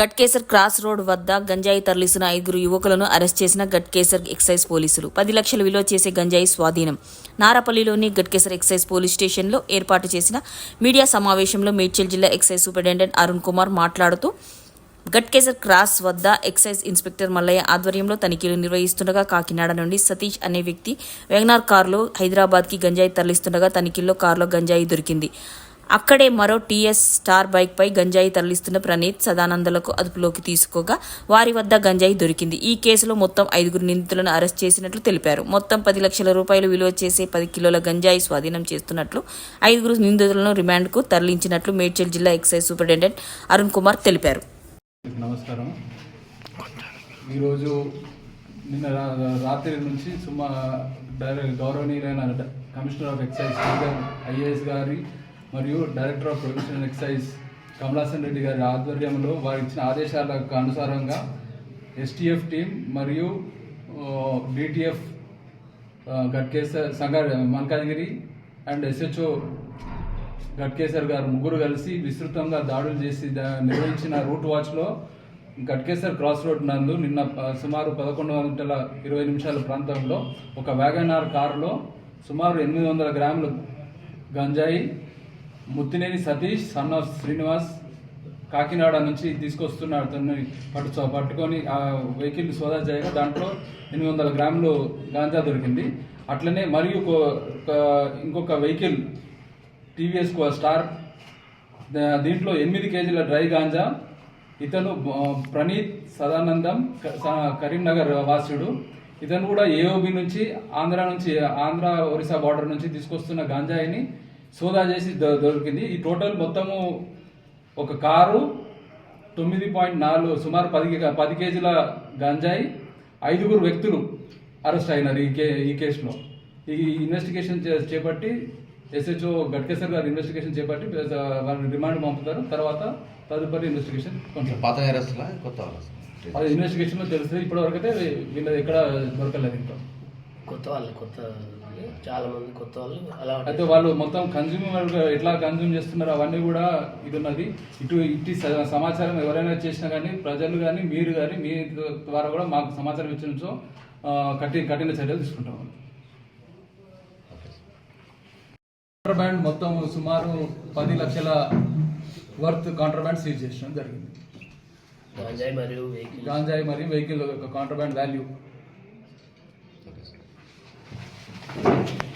Ghatkesar cross road వద్ద గంజాయి తరలిస్తున్న ఐదుగురు యువకులను అరెస్ట్ చేసిన గట్కేసర్ ఎక్సైజ్ పోలీసులు. పది లక్షల విలువ చేసే గంజాయి స్వాధీనం. నారపల్లిలోని గట్కేసర్ ఎక్సైజ్ పోలీస్ స్టేషన్లో ఏర్పాటు చేసిన మీడియా సమావేశంలో మేడ్చల్ జిల్లా ఎక్సైజ్ సూపరింటెండెంట్ అరుణ్ కుమార్ మాట్లాడుతూ గట్కేసర్ క్రాస్ వద్ద ఎక్సైజ్ ఇన్స్పెక్టర్ మల్లయ్య ఆధ్వర్యంలో తనిఖీలు నిర్వహిస్తుండగా కాకినాడ నుండి సతీష్ అనే వ్యక్తి వెంగనార్ కారులో హైదరాబాద్కి గంజాయి తరలిస్తుండగా తనిఖీల్లో కారులో గంజాయి దొరికింది. అక్కడే మరో టీఎస్ స్టార్ బైక్పై గంజాయి తరలిస్తున్న ప్రణీత్ సదానందలకు అదుపులోకి తీసుకోగా వారి వద్ద గంజాయి దొరికింది. ఈ కేసులో మొత్తం ఐదుగురు నిందితులను అరెస్ట్ చేసినట్లు తెలిపారు. మొత్తం పది లక్షల రూపాయలు విలువ చేసే పది కిలోల గంజాయి స్వాధీనం చేస్తున్నట్లు ఐదుగురు నిందితులను రిమాండ్కు తరలించినట్లు మేడ్చల్ జిల్లా ఎక్సైజ్ సూపరింటెండెంట్ అరుణ్ కుమార్ తెలిపారు. నమస్కారం. ఈరోజు నిన్న రాత్రి నుంచి సుమా డైరెక్ట్ గౌరవనీయులైన కమిషనర్ ఆఫ్ ఎక్సైజ్ ఐఏఎస్ గారి మరియు director of professional and excise Kamalasan Reddy గారి ఆధ్వర్యంలో వారు ఇచ్చిన ఆదేశాలకు అనుసారంగా ఎస్టీఎఫ్ టీం మరియు డిటిఎఫ్ గట్కేసర్ సంగ మల్కాజ్గిరి అండ్ ఎస్హెచ్ఓ గట్కేసర్ గారు ముగ్గురు కలిసి విస్తృతంగా దాడులు చేసి నిర్వహించిన రూట్ వాచ్లో గట్కేసర్ క్రాస్ రోడ్ నందు నిన్న సుమారు పదకొండు గంటల ఇరవై నిమిషాల ప్రాంతంలో ఒక వ్యాగనార్ కారులో సుమారు ఎనిమిది వందల గ్రాములు గంజాయి ముత్తినేని సతీష్ సన్ ఆఫ్ శ్రీనివాస్ కాకినాడ నుంచి తీసుకొస్తున్న అతన్ని పట్టు పట్టుకొని ఆ వెహికల్ సోదా చేయగా దాంట్లో ఎనిమిది వందల గ్రాములు గాంజా దొరికింది. అట్లనే మరియు ఇంకొక వెహికల్ టీవీఎస్ స్టార్ దీంట్లో ఎనిమిది కేజీల డ్రై గాంజా ఇతను ప్రణీత్ సదానందం కరీంనగర్ వాసుడు ఇతను కూడా ఏఓబి నుంచి ఆంధ్ర నుంచి ఆంధ్ర ఒరిస్సా బార్డర్ నుంచి తీసుకొస్తున్న గాంజాయిని సోదా చేసి దొ- దొరికింది. ఈ టోటల్ మొత్తము ఒక కారు తొమ్మిది పాయింట్ నాలుగు సుమారు పది పది కేజీల గంజాయి ఐదుగురు వ్యక్తులు అరెస్ట్ అయినారు ఈ కే ఈ కేసులో. ఈ ఇన్వెస్టిగేషన్ చేపట్టి ఎస్హెచ్ఓ గట్కేసర్ గారు ఇన్వెస్టిగేషన్ చేపట్టి వారిని రిమాండ్ పంపుతారు. తర్వాత తదుపరి ఇన్వెస్టిగేషన్ కొంచెం పాత అరెస్ట్లా కొత్త అది ఇన్వెస్టిగేషన్లో తెలుస్తుంది. ఇప్పటి వరకు అయితే వీళ్ళది ఎక్కడ దొరకలేదు ఇంకా కొత్త వాళ్ళు కొత్త చాలా మంది కొత్త వాళ్ళు అలా అయితే వాళ్ళు మొత్తం కన్జ్యూమర్ ఎట్లా కన్జ్యూమ్ చేస్తున్నారు అవన్నీ కూడా ఇది ఉన్నది. ఇటు ఇటు సమాచారం ఎవరైనా చేసినా కానీ ప్రజలు కానీ మీరు కానీ మీ ద్వారా కూడా మాకు సమాచారం ఇచ్చినచో ఆ, కఠిన కఠిన చర్యలు తీసుకుంటాం. కాంట్రాబ్యాండ్ మొత్తం సుమారు పది లక్షల వర్త్ కాంట్రాబ్యాండ్ సీజ్ చేయడం జరిగింది. గంజాయి మరియు వెహికల్ గాంజాయి మరియు వెహికల్ యొక్క కాంట్రాబ్యాండ్ వాల్యూ Thank you.